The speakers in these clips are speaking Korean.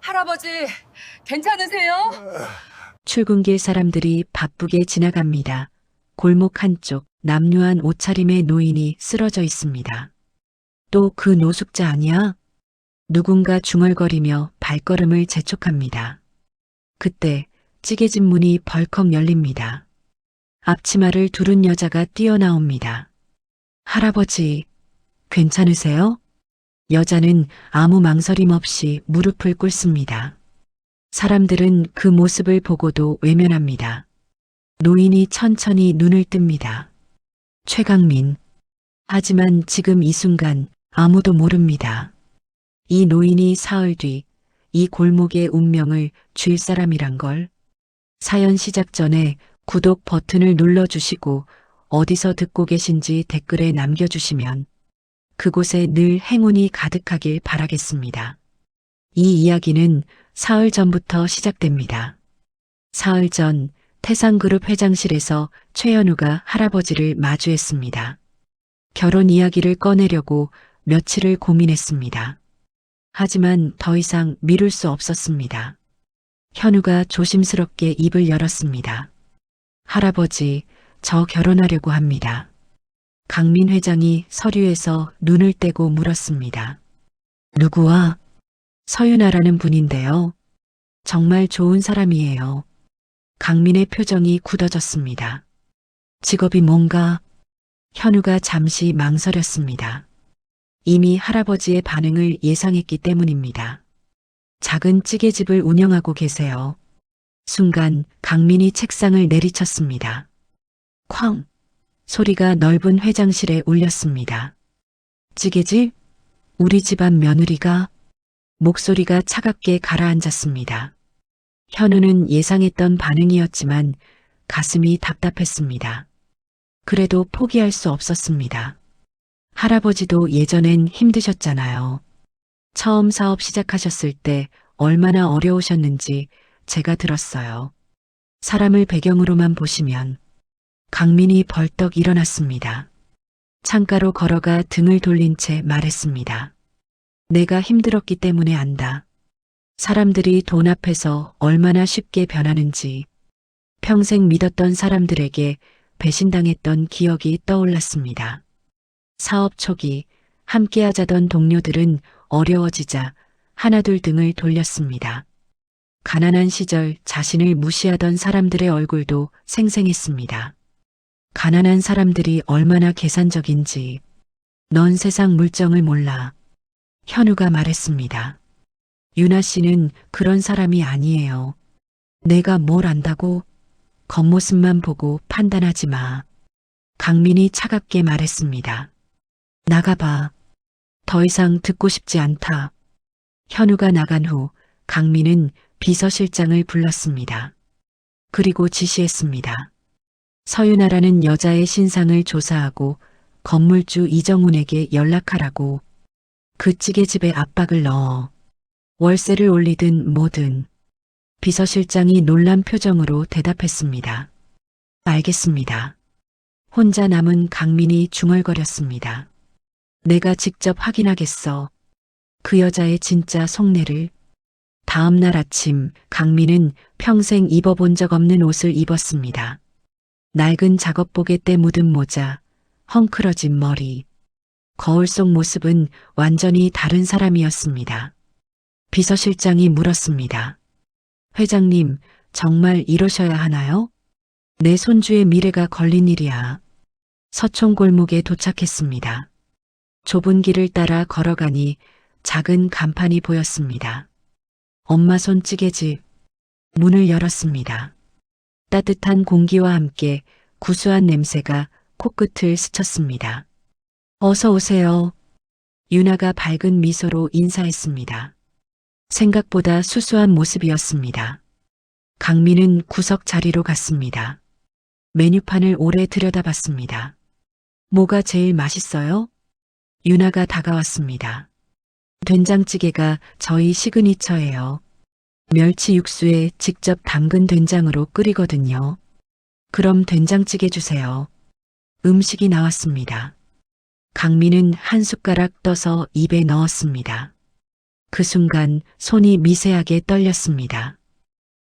할아버지, 괜찮으세요? 출근길 사람들이 바쁘게 지나갑니다. 골목 한쪽 남루한 옷차림의 노인이 쓰러져 있습니다. 또 그 노숙자 아니야? 누군가 중얼거리며 발걸음을 재촉합니다. 그때 찌개집 문이 벌컥 열립니다. 앞치마를 두른 여자가 뛰어나옵니다. 할아버지, 괜찮으세요? 여자는 아무 망설임 없이 무릎을 꿇습니다. 사람들은 그 모습을 보고도 외면합니다. 노인이 천천히 눈을 뜹니다. 최강민. 하지만 지금 이 순간 아무도 모릅니다. 이 노인이 사흘 뒤 이 골목의 운명을 줄 사람이란 걸. 사연 시작 전에 구독 버튼을 눌러주시고 어디서 듣고 계신지 댓글에 남겨주시면 그곳에 늘 행운이 가득하길 바라겠습니다. 이 이야기는 사흘 전부터 시작됩니다. 사흘 전 태상그룹 회장실에서 최현우가 할아버지를 마주했습니다. 결혼 이야기를 꺼내려고 며칠을 고민했습니다. 하지만 더 이상 미룰 수 없었습니다. 현우가 조심스럽게 입을 열었습니다. 할아버지, 저 결혼하려고 합니다. 강민 회장이 서류에서 눈을 떼고 물었습니다. 누구와? 서윤아라는 분인데요. 정말 좋은 사람이에요. 강민의 표정이 굳어졌습니다. 직업이 뭔가? 현우가 잠시 망설였습니다. 이미 할아버지의 반응을 예상했기 때문입니다. 작은 찌개집을 운영하고 계세요. 순간 강민이 책상을 내리쳤습니다. 쾅! 소리가 넓은 회장실에 울렸습니다. 찌개집? 우리 집안 며느리가? 목소리가 차갑게 가라앉았습니다. 현우는 예상했던 반응이었지만 가슴이 답답했습니다. 그래도 포기할 수 없었습니다. 할아버지도 예전엔 힘드셨잖아요. 처음 사업 시작하셨을 때 얼마나 어려우셨는지 제가 들었어요. 사람을 배경으로만 보시면 강민이 벌떡 일어났습니다. 창가로 걸어가 등을 돌린 채 말했습니다. 내가 힘들었기 때문에 안다. 사람들이 돈 앞에서 얼마나 쉽게 변하는지 평생 믿었던 사람들에게 배신당했던 기억이 떠올랐습니다. 사업 초기 함께 하자던 동료들은 어려워지자 하나둘 등을 돌렸습니다. 가난한 시절 자신을 무시하던 사람들의 얼굴도 생생했습니다. 가난한 사람들이 얼마나 계산적인지 넌 세상 물정을 몰라. 현우가 말했습니다. 유나 씨는 그런 사람이 아니에요. 내가 뭘 안다고 겉모습만 보고 판단하지 마. 강민이 차갑게 말했습니다. 나가봐. 더 이상 듣고 싶지 않다. 현우가 나간 후 강민은 비서실장을 불렀습니다. 그리고 지시했습니다. 서윤아라는 여자의 신상을 조사하고 건물주 이정훈에게 연락하라고 그 찌개집에 압박을 넣어 월세를 올리든 뭐든 비서실장이 놀란 표정으로 대답했습니다. 알겠습니다. 혼자 남은 강민이 중얼거렸습니다. 내가 직접 확인하겠어. 그 여자의 진짜 속내를. 다음 날 아침 강민은 평생 입어본 적 없는 옷을 입었습니다. 낡은 작업복에 때 묻은 모자, 헝클어진 머리. 거울 속 모습은 완전히 다른 사람이었습니다. 비서실장이 물었습니다. 회장님, 정말 이러셔야 하나요? 내 손주의 미래가 걸린 일이야. 서촌 골목에 도착했습니다. 좁은 길을 따라 걸어가니 작은 간판이 보였습니다. 엄마 손 찌개집. 문을 열었습니다. 따뜻한 공기와 함께 구수한 냄새가 코끝을 스쳤습니다. 어서 오세요. 유나가 밝은 미소로 인사했습니다. 생각보다 수수한 모습이었습니다. 강민은 구석 자리로 갔습니다. 메뉴판을 오래 들여다봤습니다. 뭐가 제일 맛있어요? 유나가 다가왔습니다. 된장찌개가 저희 시그니처예요. 멸치 육수에 직접 담근 된장으로 끓이거든요. 그럼 된장찌개 주세요. 음식이 나왔습니다. 강민은 한 숟가락 떠서 입에 넣었습니다. 그 순간 손이 미세하게 떨렸습니다.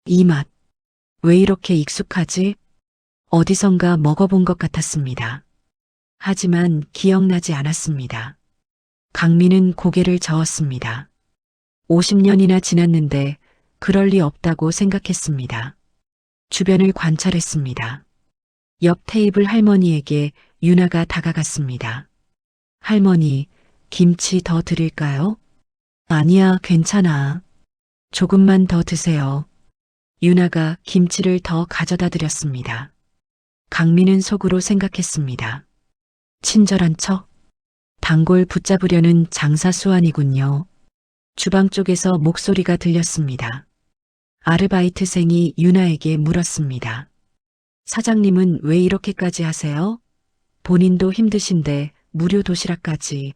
이 맛. 왜 이렇게 익숙하지? 어디선가 먹어본 것 같았습니다. 하지만 기억나지 않았습니다. 강민은 고개를 저었습니다. 50년이나 지났는데 그럴 리 없다고 생각했습니다. 주변을 관찰했습니다. 옆 테이블 할머니에게 유나가 다가갔습니다. 할머니, 김치 더 드릴까요? 아니야, 괜찮아. 조금만 더 드세요. 유나가 김치를 더 가져다 드렸습니다. 강민은 속으로 생각했습니다. 친절한 척? 단골 붙잡으려는 장사 수완이군요. 주방 쪽에서 목소리가 들렸습니다. 아르바이트생이 유나에게 물었습니다. 사장님은 왜 이렇게까지 하세요? 본인도 힘드신데 무료 도시락까지.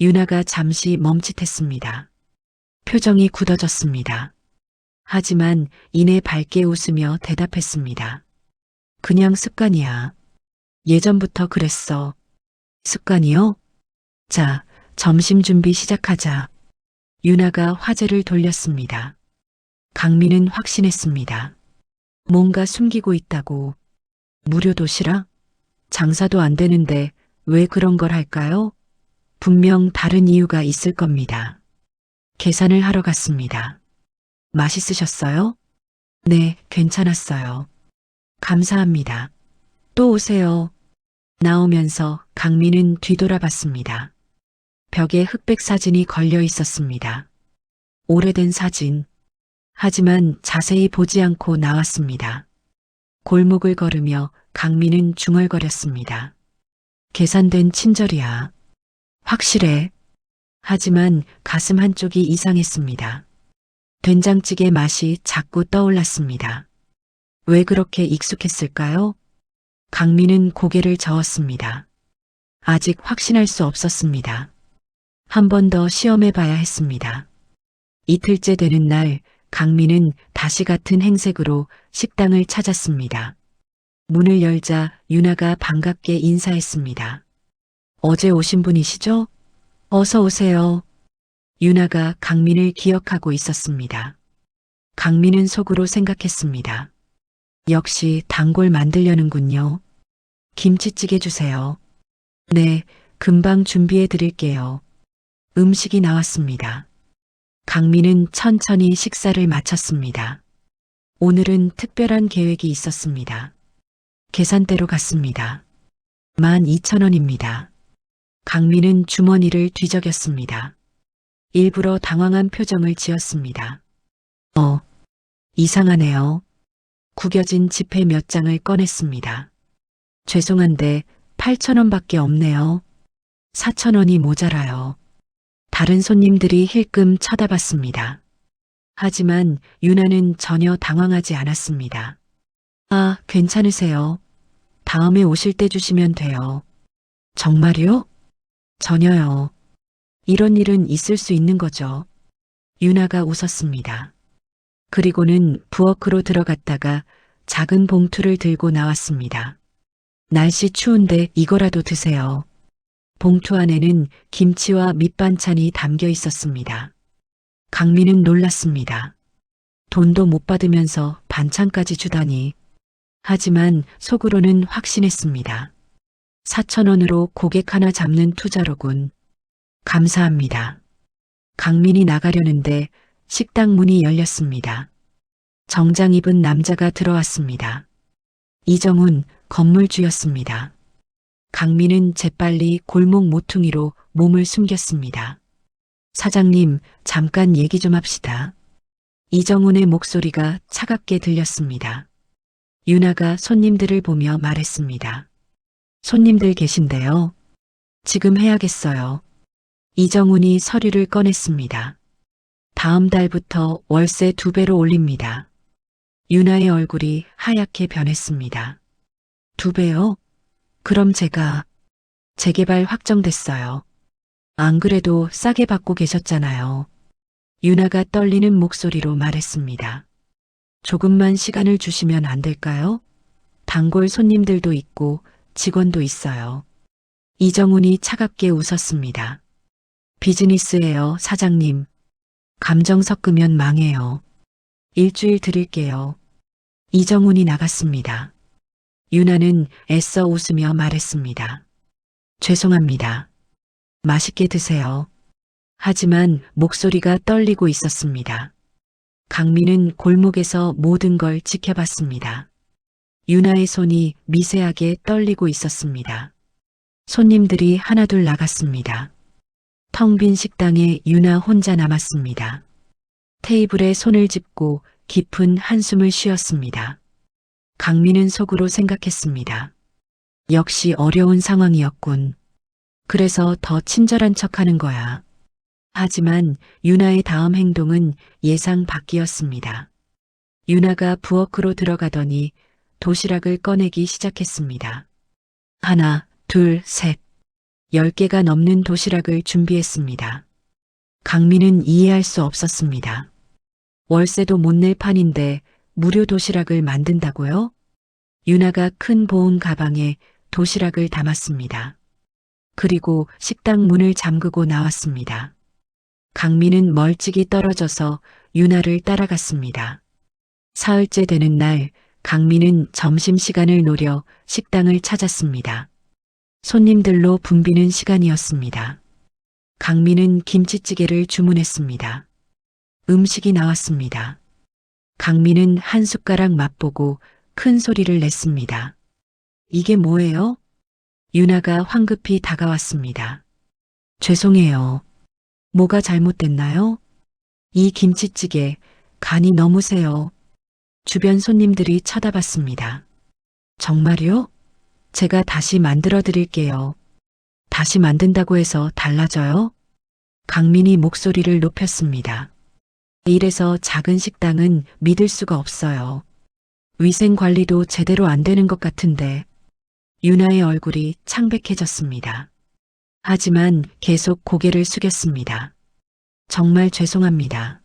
유나가 잠시 멈칫했습니다. 표정이 굳어졌습니다. 하지만 이내 밝게 웃으며 대답했습니다. 그냥 습관이야. 예전부터 그랬어. 습관이요? 자, 점심 준비 시작하자. 유나가 화제를 돌렸습니다. 강민은 확신했습니다. 뭔가 숨기고 있다고. 무료 도시락? 장사도 안 되는데 왜 그런 걸 할까요? 분명 다른 이유가 있을 겁니다. 계산을 하러 갔습니다. 맛있으셨어요? 네, 괜찮았어요. 감사합니다. 또 오세요. 나오면서 강민은 뒤돌아봤습니다. 벽에 흑백 사진이 걸려 있었습니다. 오래된 사진. 하지만 자세히 보지 않고 나왔습니다. 골목을 걸으며 강민은 중얼거렸습니다. 계산된 친절이야. 확실해. 하지만 가슴 한쪽이 이상했습니다. 된장찌개 맛이 자꾸 떠올랐습니다. 왜 그렇게 익숙했을까요? 강민은 고개를 저었습니다. 아직 확신할 수 없었습니다. 한 번 더 시험해 봐야 했습니다. 이틀째 되는 날 강민은 다시 같은 행색으로 식당을 찾았습니다. 문을 열자 유나가 반갑게 인사했습니다. 어제 오신 분이시죠? 어서 오세요. 유나가 강민을 기억하고 있었습니다. 강민은 속으로 생각했습니다. 역시 단골 만들려는군요. 김치찌개 주세요. 네, 금방 준비해 드릴게요. 음식이 나왔습니다. 강민은 천천히 식사를 마쳤습니다. 오늘은 특별한 계획이 있었습니다. 계산대로 갔습니다. 12,000원입니다. 강민은 주머니를 뒤적였습니다. 일부러 당황한 표정을 지었습니다. 어, 이상하네요. 구겨진 지폐 몇 장을 꺼냈습니다. 죄송한데 8,000원밖에 없네요. 4,000원이 모자라요. 다른 손님들이 힐끔 쳐다봤습니다. 하지만 유나는 전혀 당황하지 않았습니다. 아, 괜찮으세요. 다음에 오실 때 주시면 돼요. 정말요? 전혀요. 이런 일은 있을 수 있는 거죠. 유나가 웃었습니다. 그리고는 부엌으로 들어갔다가 작은 봉투를 들고 나왔습니다. 날씨 추운데 이거라도 드세요. 봉투 안에는 김치와 밑반찬이 담겨 있었습니다. 강민은 놀랐습니다. 돈도 못 받으면서 반찬까지 주다니. 하지만 속으로는 확신했습니다. 4천 원으로 고객 하나 잡는 투자로군. 감사합니다. 강민이 나가려는데 식당 문이 열렸습니다. 정장 입은 남자가 들어왔습니다. 이정훈 건물주였습니다. 강민은 재빨리 골목 모퉁이로 몸을 숨겼습니다. 사장님, 잠깐 얘기 좀 합시다. 이정훈의 목소리가 차갑게 들렸습니다. 유나가 손님들을 보며 말했습니다. 손님들 계신데요. 지금 해야겠어요. 이정훈이 서류를 꺼냈습니다. 다음 달부터 월세 두 배로 올립니다. 유나의 얼굴이 하얗게 변했습니다. 두 배요? 그럼 제가 재개발 확정됐어요. 안 그래도 싸게 받고 계셨잖아요. 유나가 떨리는 목소리로 말했습니다. 조금만 시간을 주시면 안 될까요? 단골 손님들도 있고 직원도 있어요. 이정훈이 차갑게 웃었습니다. 비즈니스예요, 사장님. 감정 섞으면 망해요. 일주일 드릴게요. 이정훈이 나갔습니다. 유나는 애써 웃으며 말했습니다. 죄송합니다. 맛있게 드세요. 하지만 목소리가 떨리고 있었습니다. 강민은 골목에서 모든 걸 지켜봤습니다. 유나의 손이 미세하게 떨리고 있었습니다. 손님들이 하나둘 나갔습니다. 텅 빈 식당에 유나 혼자 남았습니다. 테이블에 손을 짚고 깊은 한숨을 쉬었습니다. 강민은 속으로 생각했습니다. 역시 어려운 상황이었군. 그래서 더 친절한 척 하는 거야. 하지만 유나의 다음 행동은 예상 밖이었습니다. 유나가 부엌으로 들어가더니 도시락을 꺼내기 시작했습니다. 하나, 둘, 셋. 열 개가 넘는 도시락을 준비했습니다. 강민은 이해할 수 없었습니다. 월세도 못 낼 판인데 무료 도시락을 만든다고요? 유나가 큰 보온 가방에 도시락을 담았습니다. 그리고 식당 문을 잠그고 나왔습니다. 강민은 멀찍이 떨어져서 유나를 따라갔습니다. 사흘째 되는 날, 강민은 점심시간을 노려 식당을 찾았습니다. 손님들로 붐비는 시간이었습니다. 강민은 김치찌개를 주문했습니다. 음식이 나왔습니다. 강민은 한 숟가락 맛보고 큰 소리를 냈습니다. 이게 뭐예요? 유나가 황급히 다가왔습니다. 죄송해요. 뭐가 잘못됐나요? 이 김치찌개 간이 너무 세요. 주변 손님들이 쳐다봤습니다. 정말요? 제가 다시 만들어 드릴게요. 다시 만든다고 해서 달라져요? 강민이 목소리를 높였습니다. 이래서 작은 식당은 믿을 수가 없어요. 위생 관리도 제대로 안 되는 것 같은데. 유나의 얼굴이 창백해졌습니다. 하지만 계속 고개를 숙였습니다. 정말 죄송합니다.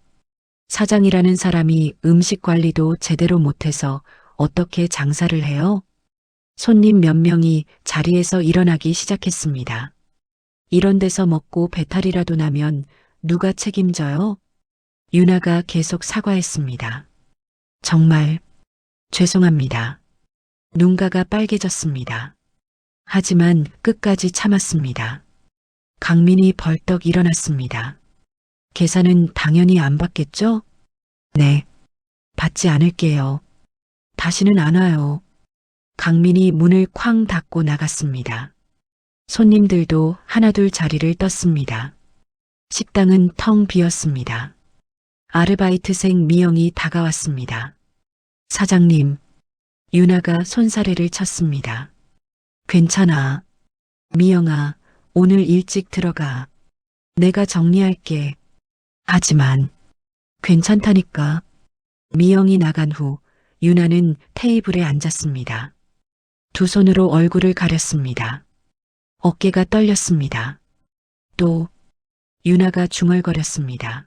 사장이라는 사람이 음식 관리도 제대로 못해서 어떻게 장사를 해요? 손님 몇 명이 자리에서 일어나기 시작했습니다. 이런 데서 먹고 배탈이라도 나면 누가 책임져요? 유나가 계속 사과했습니다. 정말 죄송합니다. 눈가가 빨개졌습니다. 하지만 끝까지 참았습니다. 강민이 벌떡 일어났습니다. 계산은 당연히 안 받겠죠? 네. 받지 않을게요. 다시는 안 와요. 강민이 문을 쾅 닫고 나갔습니다. 손님들도 하나둘 자리를 떴습니다. 식당은 텅 비었습니다. 아르바이트생 미영이 다가왔습니다. 사장님, 유나가 손사래를 쳤습니다. 괜찮아. 미영아, 오늘 일찍 들어가. 내가 정리할게. 하지만, 괜찮다니까. 미영이 나간 후, 유나는 테이블에 앉았습니다. 두 손으로 얼굴을 가렸습니다. 어깨가 떨렸습니다. 또, 유나가 중얼거렸습니다.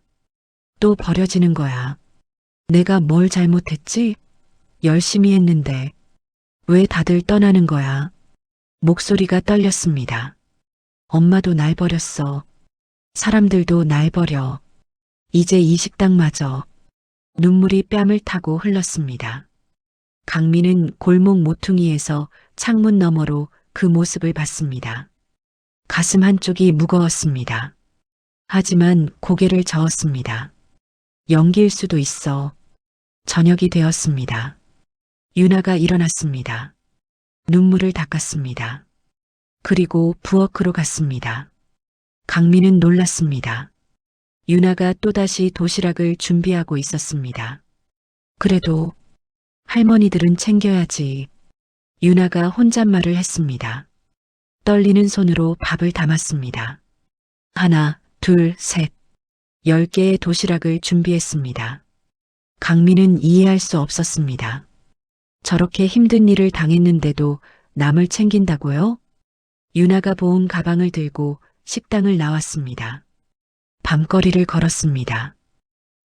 또 버려지는 거야. 내가 뭘 잘못했지? 열심히 했는데, 왜 다들 떠나는 거야? 목소리가 떨렸습니다. 엄마도 날 버렸어. 사람들도 날 버려. 이제 이 식당마저 눈물이 뺨을 타고 흘렀습니다. 강민은 골목 모퉁이에서 창문 너머로 그 모습을 봤습니다. 가슴 한쪽이 무거웠습니다. 하지만 고개를 저었습니다. 연기일 수도 있어. 저녁이 되었습니다. 유나가 일어났습니다. 눈물을 닦았습니다. 그리고 부엌으로 갔습니다. 강민은 놀랐습니다. 유나가 또다시 도시락을 준비하고 있었습니다. 그래도 할머니들은 챙겨야지. 유나가 혼잣말을 했습니다. 떨리는 손으로 밥을 담았습니다. 하나, 둘, 셋. 열 개의 도시락을 준비했습니다. 강민은 이해할 수 없었습니다. 저렇게 힘든 일을 당했는데도 남을 챙긴다고요? 유나가 보온 가방을 들고 식당을 나왔습니다. 밤거리를 걸었습니다.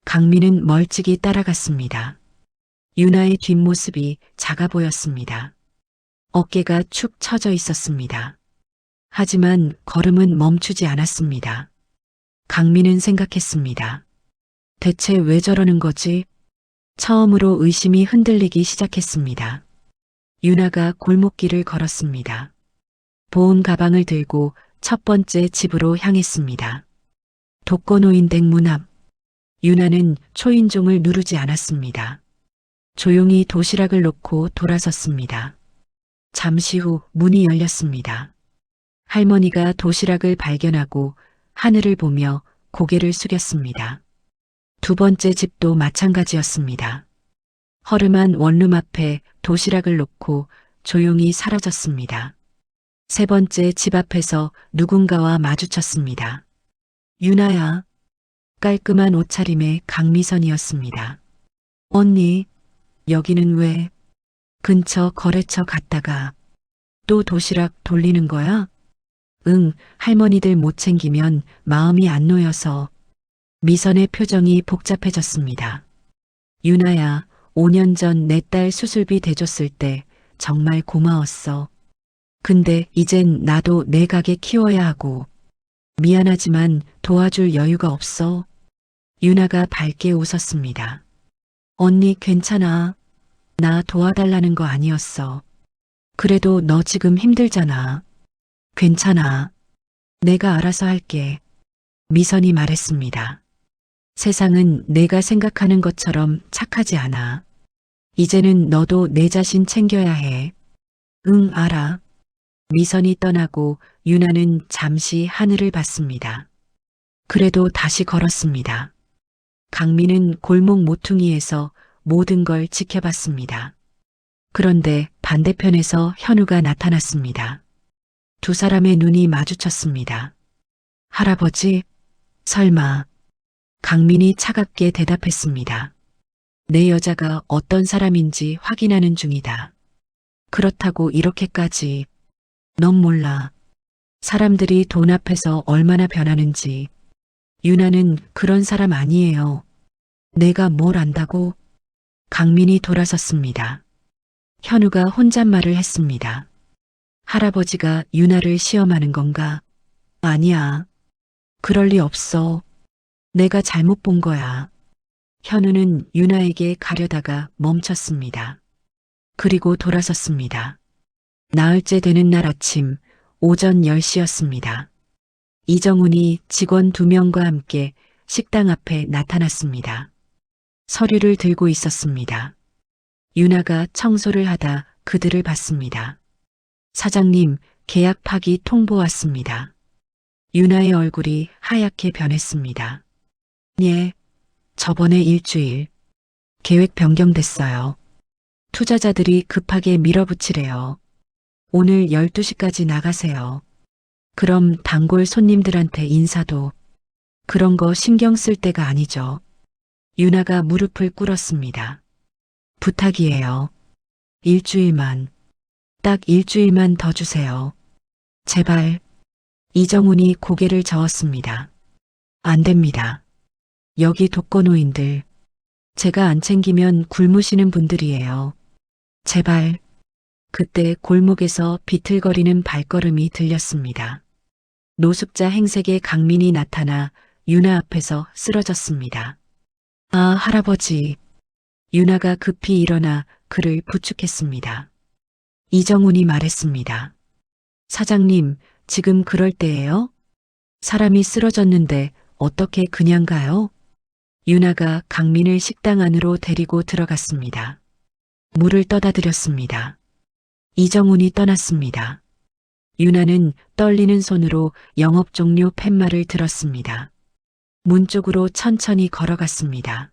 강민은 멀찍이 따라갔습니다. 유나의 뒷모습이 작아 보였습니다. 어깨가 축 처져 있었습니다. 하지만 걸음은 멈추지 않았습니다. 강민은 생각했습니다. 대체 왜 저러는 거지? 처음으로 의심이 흔들리기 시작했습니다. 유나가 골목길을 걸었습니다. 보온 가방을 들고 첫 번째 집으로 향했습니다. 독거노인 댁 문 앞. 유나는 초인종을 누르지 않았습니다. 조용히 도시락을 놓고 돌아섰습니다. 잠시 후 문이 열렸습니다. 할머니가 도시락을 발견하고 하늘을 보며 고개를 숙였습니다. 두 번째 집도 마찬가지였습니다. 허름한 원룸 앞에 도시락을 놓고 조용히 사라졌습니다. 세 번째 집 앞에서 누군가와 마주쳤습니다. 유나야. 깔끔한 옷차림의 강미선이었습니다. 언니, 여기는 왜? 근처 거래처 갔다가 또 도시락 돌리는 거야? 응, 할머니들 못 챙기면 마음이 안 놓여서 미선의 표정이 복잡해졌습니다. 유나야, 5년 전 내 딸 수술비 대줬을 때 정말 고마웠어. 근데 이젠 나도 내 가게 키워야 하고 미안하지만 도와줄 여유가 없어. 유나가 밝게 웃었습니다. 언니 괜찮아. 나 도와달라는 거 아니었어. 그래도 너 지금 힘들잖아. 괜찮아. 내가 알아서 할게. 미선이 말했습니다. 세상은 내가 생각하는 것처럼 착하지 않아. 이제는 너도 내 자신 챙겨야 해. 응, 알아. 미선이 떠나고 유나는 잠시 하늘을 봤습니다. 그래도 다시 걸었습니다. 강민은 골목 모퉁이에서 모든 걸 지켜봤습니다. 그런데 반대편에서 현우가 나타났습니다. 두 사람의 눈이 마주쳤습니다. 할아버지, 설마. 강민이 차갑게 대답했습니다. 내 여자가 어떤 사람인지 확인하는 중이다. 그렇다고 이렇게까지. 넌 몰라. 사람들이 돈 앞에서 얼마나 변하는지. 유나는 그런 사람 아니에요. 내가 뭘 안다고? 강민이 돌아섰습니다. 현우가 혼잣말을 했습니다. 할아버지가 유나를 시험하는 건가? 아니야. 그럴 리 없어. 내가 잘못 본 거야. 현우는 유나에게 가려다가 멈췄습니다. 그리고 돌아섰습니다. 나흘째 되는 날 아침 오전 10시였습니다. 이정훈이 직원 두 명과 함께 식당 앞에 나타났습니다. 서류를 들고 있었습니다. 유나가 청소를 하다 그들을 봤습니다. 사장님, 계약 파기 통보 왔습니다. 유나의 얼굴이 하얗게 변했습니다. 예, 저번에 일주일. 계획 변경됐어요. 투자자들이 급하게 밀어붙이래요. 오늘 12시까지 나가세요. 그럼 단골 손님들한테 인사도 그런 거 신경 쓸 때가 아니죠. 유나가 무릎을 꿇었습니다. 부탁이에요. 일주일만, 딱 일주일만 더 주세요. 제발. 이정훈이 고개를 저었습니다. 안 됩니다. 여기 독거노인들. 제가 안 챙기면 굶으시는 분들이에요. 제발. 그때 골목에서 비틀거리는 발걸음이 들렸습니다. 노숙자 행색의 강민이 나타나 유나 앞에서 쓰러졌습니다. 아, 할아버지. 유나가 급히 일어나 그를 부축했습니다. 이정훈이 말했습니다. 사장님, 지금 그럴 때예요? 사람이 쓰러졌는데 어떻게 그냥 가요? 유나가 강민을 식당 안으로 데리고 들어갔습니다. 물을 떠다 드렸습니다. 이정훈이 떠났습니다. 유나는 떨리는 손으로 영업 종료 팻말을 들었습니다. 문 쪽으로 천천히 걸어갔습니다.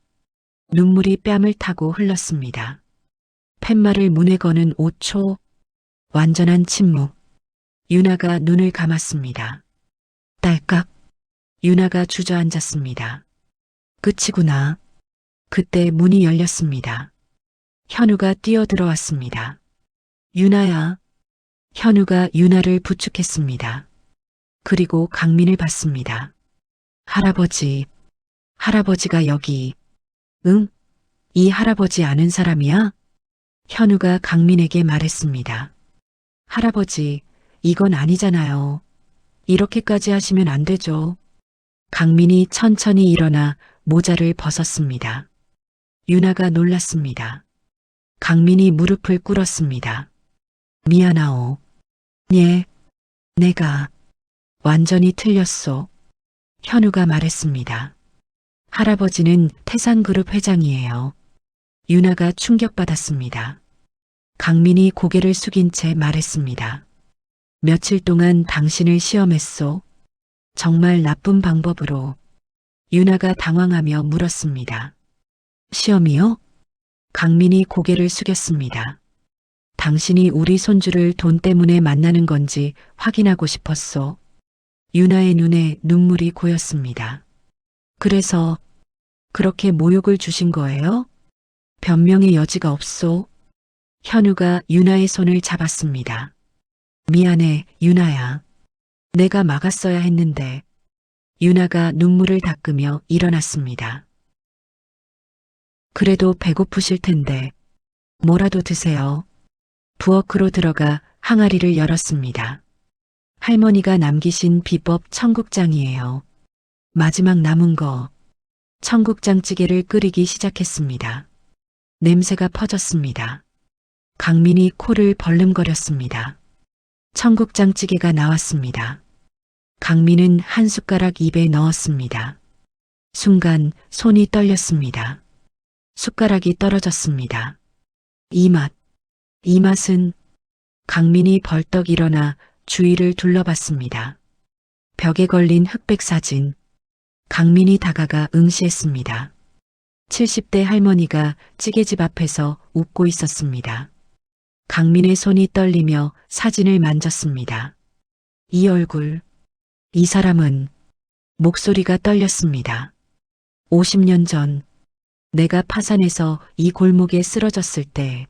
눈물이 뺨을 타고 흘렀습니다. 팻말을 문에 거는 5초. 완전한 침묵. 유나가 눈을 감았습니다. 딸깍. 유나가 주저앉았습니다. 끝이구나. 그때 문이 열렸습니다. 현우가 뛰어들어왔습니다. 유나야. 현우가 유나를 부축했습니다. 그리고 강민을 봤습니다. 할아버지. 할아버지가 여기. 응? 이 할아버지 아는 사람이야? 현우가 강민에게 말했습니다. 할아버지, 이건 아니잖아요. 이렇게까지 하시면 안 되죠. 강민이 천천히 일어나 모자를 벗었습니다. 유나가 놀랐습니다. 강민이 무릎을 꿇었습니다. 미안하오. 예, 내가 완전히 틀렸소. 현우가 말했습니다. 할아버지는 태산그룹 회장이에요. 유나가 충격받았습니다. 강민이 고개를 숙인 채 말했습니다. 며칠 동안 당신을 시험했소. 정말 나쁜 방법으로. 유나가 당황하며 물었습니다. 시험이요? 강민이 고개를 숙였습니다. 당신이 우리 손주를 돈 때문에 만나는 건지 확인하고 싶었소. 유나의 눈에 눈물이 고였습니다. 그래서 그렇게 모욕을 주신 거예요? 변명의 여지가 없소. 현우가 유나의 손을 잡았습니다. 미안해, 유나야. 내가 막았어야 했는데. 유나가 눈물을 닦으며 일어났습니다. 그래도 배고프실 텐데. 뭐라도 드세요. 부엌으로 들어가 항아리를 열었습니다. 할머니가 남기신 비법 청국장이에요. 마지막 남은 거. 청국장찌개를 끓이기 시작했습니다. 냄새가 퍼졌습니다. 강민이 코를 벌름거렸습니다. 청국장찌개가 나왔습니다. 강민은 한 숟가락 입에 넣었습니다. 순간 손이 떨렸습니다. 숟가락이 떨어졌습니다. 이 맛, 이 맛은 강민이 벌떡 일어나 주위를 둘러봤습니다. 벽에 걸린 흑백 사진. 강민이 다가가 응시했습니다. 70대 할머니가 찌개집 앞에서 웃고 있었습니다. 강민의 손이 떨리며 사진을 만졌습니다. 이 얼굴, 이 사람은 목소리가 떨렸습니다. 50년 전 내가 파산해서 이 골목에 쓰러졌을 때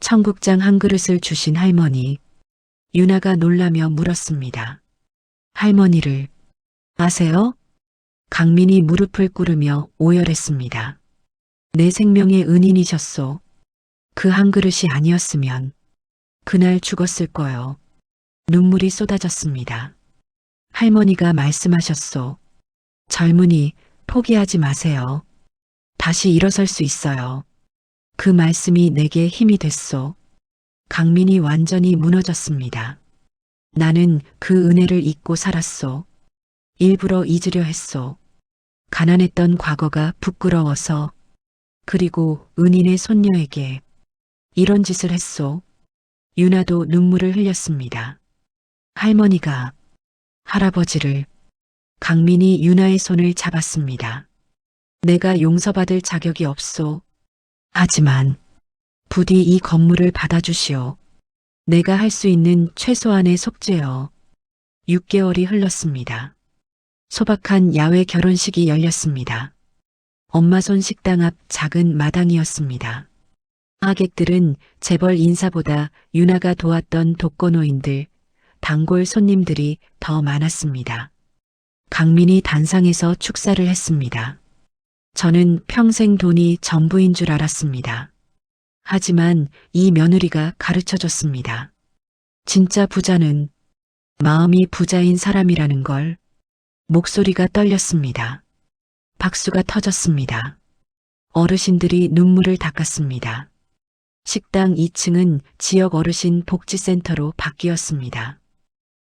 청국장 한 그릇을 주신 할머니 유나가 놀라며 물었습니다. 할머니를 아세요? 강민이 무릎을 꿇으며 오열했습니다. 내 생명의 은인이셨소. 그 한 그릇이 아니었으면 그날 죽었을 거요. 눈물이 쏟아졌습니다. 할머니가 말씀하셨소. 젊은이 포기하지 마세요. 다시 일어설 수 있어요. 그 말씀이 내게 힘이 됐소. 강민이 완전히 무너졌습니다. 나는 그 은혜를 잊고 살았소. 일부러 잊으려 했소. 가난했던 과거가 부끄러워서 그리고 은인의 손녀에게 이런 짓을 했소. 유나도 눈물을 흘렸습니다. 할머니가 할아버지를 강민이 유나의 손을 잡았습니다. 내가 용서받을 자격이 없소. 하지만 부디 이 건물을 받아주시오. 내가 할 수 있는 최소한의 속죄요. 6개월이 흘렀습니다. 소박한 야외 결혼식이 열렸습니다. 엄마 손 식당 앞 작은 마당이었습니다. 하객들은 재벌 인사보다 유나가 도왔던 독거노인들, 단골 손님들이 더 많았습니다. 강민이 단상에서 축사를 했습니다. 저는 평생 돈이 전부인 줄 알았습니다. 하지만 이 며느리가 가르쳐 줬습니다. 진짜 부자는 마음이 부자인 사람이라는 걸 목소리가 떨렸습니다. 박수가 터졌습니다. 어르신들이 눈물을 닦았습니다. 식당 2층은 지역 어르신 복지센터로 바뀌었습니다.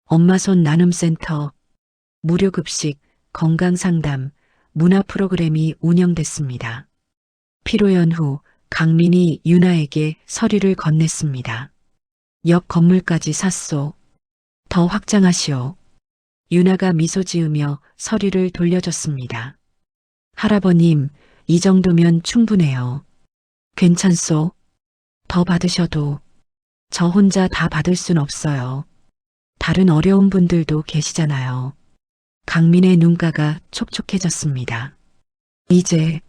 엄마 손 나눔센터, 무료급식, 건강상담, 문화 프로그램이 운영됐습니다. 피로연 후 강민이 유나에게 서류를 건넸습니다. 옆 건물까지 샀소. 더 확장하시오. 유나가 미소 지으며 서류를 돌려줬습니다. 할아버님, 이 정도면 충분해요. 괜찮소? 더 받으셔도 저 혼자 다 받을 순 없어요. 다른 어려운 분들도 계시잖아요. 강민의 눈가가 촉촉해졌습니다. 이제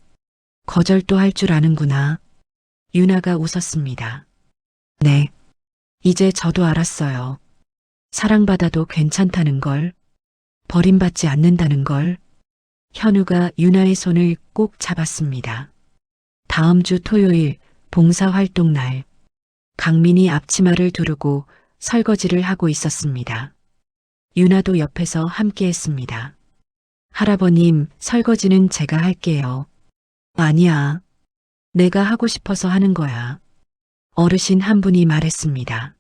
거절도 할 줄 아는구나. 유나가 웃었습니다. 네. 이제 저도 알았어요. 사랑받아도 괜찮다는 걸, 버림받지 않는다는 걸, 현우가 유나의 손을 꼭 잡았습니다. 다음 주 토요일 봉사활동 날, 강민이 앞치마를 두르고 설거지를 하고 있었습니다. 유나도 옆에서 함께 했습니다. 할아버님, 설거지는 제가 할게요. 아니야. 내가 하고 싶어서 하는 거야. 어르신 한 분이 말했습니다.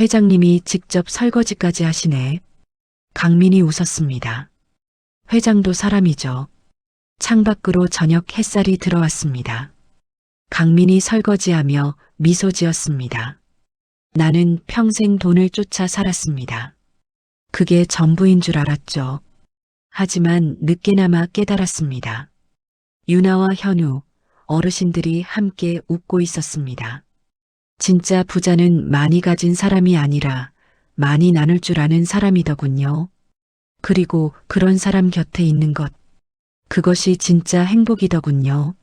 회장님이 직접 설거지까지 하시네. 강민이 웃었습니다. 회장도 사람이죠. 창밖으로 저녁 햇살이 들어왔습니다. 강민이 설거지하며 미소 지었습니다. 나는 평생 돈을 쫓아 살았습니다. 그게 전부인 줄 알았죠. 하지만 늦게나마 깨달았습니다. 유나와 현우, 어르신들이 함께 웃고 있었습니다. 진짜 부자는 많이 가진 사람이 아니라 많이 나눌 줄 아는 사람이더군요. 그리고 그런 사람 곁에 있는 것. 그것이 진짜 행복이더군요.